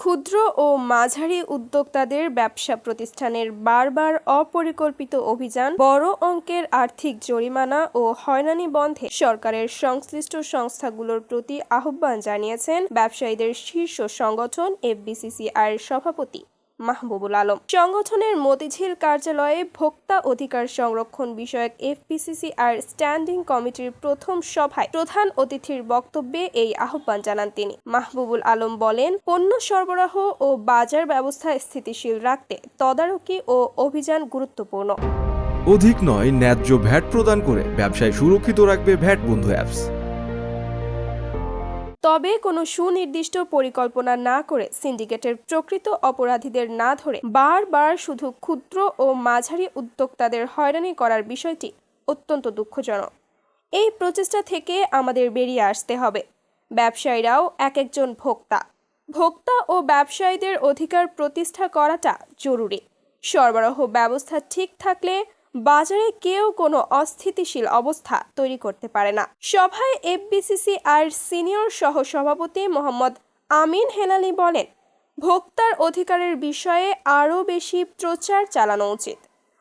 ক্ষুদ্র ও মাঝারি উদ্যোক্তাদের ব্যবসা প্রতিষ্ঠানের বারবার অপরিকল্পিত অভিযান, বড় অঙ্কের আর্থিক জরিমানা ও হয়রানি বন্ধে সরকারের সংশ্লিষ্ট সংস্থাগুলোর প্রতি আহ্বান জানিয়েছেন ব্যবসায়ীদের শীর্ষ সংগঠন এফবিসিসিআইয়ের সভাপতি। মাহবুবুল আলম। সংগঠনের মতিঝিল কার্যালয়ে ভোক্তা অধিকার সংরক্ষণ বিষয়ক এফপিসিসিআর স্ট্যান্ডিং কমিটির প্রথম সভায় প্রধান অতিথির বক্তব্যে এই আহ্বান জানান তিনি। মাহবুবুল আলম বলেন, পণ্য সরবরাহ ও বাজার ব্যবস্থা স্থিতিশীল রাখতে তদারকি ও অভিযান গুরুত্বপূর্ণ। অধিক নয়, ন্যায্য ভ্যাট প্রদান করে ব্যবসায় সুরক্ষিত রাখবে ভ্যাট বন্ধু অ্যাপস। তবে কোনো সুনির্দিষ্ট পরিকল্পনা না করে সিন্ডিকেটের প্রকৃত অপরাধীদের না ধরে বারবার শুধু ক্ষুদ্র ও মাঝারি উদ্যোক্তাদের হয়রানি করার বিষয়টি অত্যন্ত দুঃখজনক। এই প্রচেষ্টা থেকে আমাদের বেরিয়ে আসতে হবে। ব্যবসায়ীরাও এক একজন ভোক্তা। ভোক্তা ও ব্যবসায়ীদের অধিকার প্রতিষ্ঠা করাটা জরুরি। সরবরাহ ব্যবস্থা ঠিক থাকলে বাজারে কেউ কোনো অস্থিতিশীল অবস্থা তৈরি করতে পারে না। সভায় এফবিসিসি আর সিনিয়র সহ সভাপতি মোহাম্মদ আমিন হেলালি বলেন, ভোক্তার অধিকারের বিষয়ে আরও বেশি প্রচার চালানো উচিত।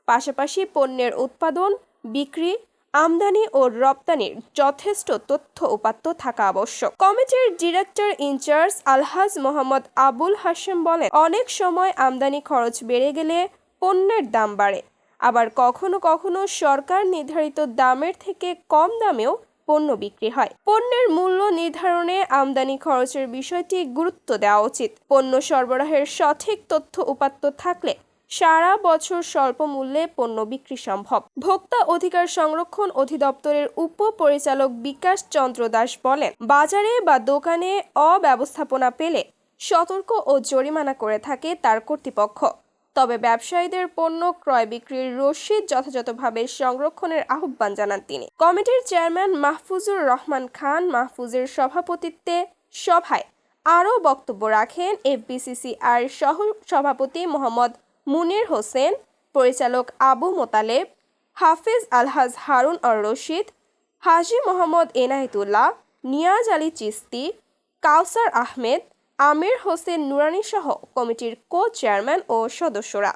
পাশাপাশি পণ্যের উৎপাদন, বিক্রি, আমদানি ও রপ্তানির যথেষ্ট তথ্য উপাত্ত থাকা আবশ্যক। কমিটির director in charge Alhaj Mohammad Abul Hashem বলেন, অনেক সময় আমদানি খরচ বেড়ে গেলে পণ্যের দাম বাড়ে। আবার কখনো কখনো সরকার নির্ধারিত দামের থেকে কম দামেও পণ্য বিক্রি হয়। পণ্যের মূল্য নির্ধারণে আমদানি খরচের বিষয়টি গুরুত্ব দেওয়া উচিত। পণ্য সরবরাহের সঠিক তথ্য উপাত্ত থাকলে সারা বছর স্বল্প মূল্যে পণ্য বিক্রি সম্ভব। ভোক্তা অধিকার সংরক্ষণ অধিদপ্তরের উপপরিচালক বিকাশ চন্দ্র দাস বলেন, বাজারে বা দোকানে অব্যবস্থাপনা পেলে সতর্ক ও জরিমানা করে থাকে তার কর্তৃপক্ষ। তবে ব্যবসায়ীদের পণ্য ক্রয় বিক্রির রসিদ যথাযথভাবে সংরক্ষণের আহ্বান জানান তিনি। কমিটির চেয়ারম্যান মাহফুজুর রহমান খান মাহফুজের সভাপতিত্বে সভায় আরও বক্তব্য রাখেন এফবিসিসি আর সহ সভাপতি মোহাম্মদ মুনির হোসেন, পরিচালক আবু মোতালেব, হাফিজ আলহাজ হারুন আর রশিদ, হাজি মোহাম্মদ এনায়েতুল্লাহ, নিয়াজ আলী চিস্তি, কাউসার আহমেদ আমির হোসেন নুরানি সহ কমিটির কো চেয়ারম্যান ও সদস্যরা।